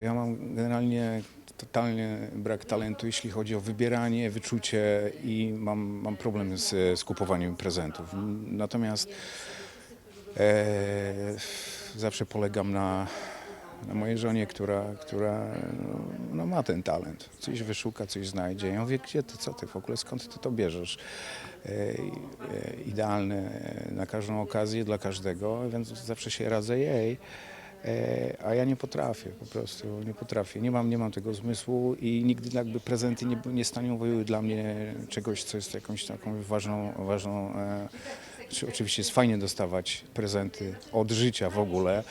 Ja mam generalnie totalnie brak talentu, jeśli chodzi o wybieranie, wyczucie i mam, mam problem z, z kupowaniem prezentów. Natomiast e, zawsze polegam na, na mojej żonie, która, która no, no ma ten talent. Coś wyszuka, coś znajdzie. Ja mówię, gdzie ty, co ty w ogóle, skąd ty to bierzesz? E, e, idealne na każdą okazję, dla każdego, więc zawsze się radzę jej. E, A ja nie potrafię, po prostu nie potrafię. Nie mam, nie mam tego zmysłu i nigdy jakby prezenty nie, nie stanowiły dla mnie czegoś, co jest jakąś taką ważną, ważną e, czy oczywiście jest fajnie dostawać prezenty od życia w ogóle,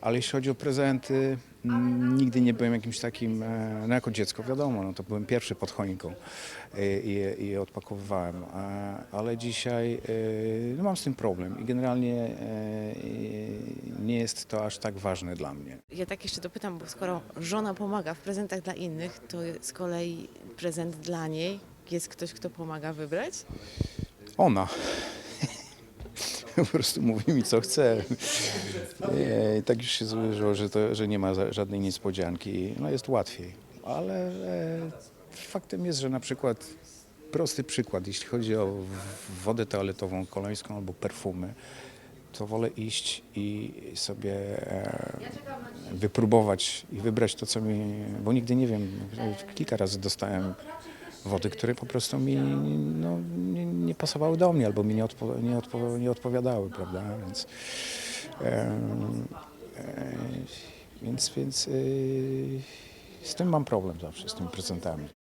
ale jeśli chodzi o prezenty, mm, nigdy nie byłem jakimś takim, e, no jako dziecko wiadomo, no to byłem pierwszy pod choinką i, i je odpakowywałem, ale dzisiaj no mam z tym problem i generalnie nie jest to aż tak ważne dla mnie. Ja tak jeszcze dopytam, bo skoro żona pomaga w prezentach dla innych, to z kolei prezent dla niej jest ktoś, kto pomaga wybrać? Ona. Po prostu mówi mi, co chce. I tak już się złożyło, że, to, że nie ma za- żadnej niespodzianki. No jest łatwiej. Ale e, faktem jest, że na przykład, prosty przykład, jeśli chodzi o w- wodę toaletową, kolońską albo perfumy, to wolę iść i sobie e, wypróbować i wybrać to, co mi, bo nigdy nie wiem, kilka razy dostałem wody, które po prostu mi no, nie, nie pasowały do mnie albo mi nie, odpo, nie, odpo, nie odpowiadały, prawda, więc em, e, więc, więc y, z tym mam problem zawsze, z tymi prezentami.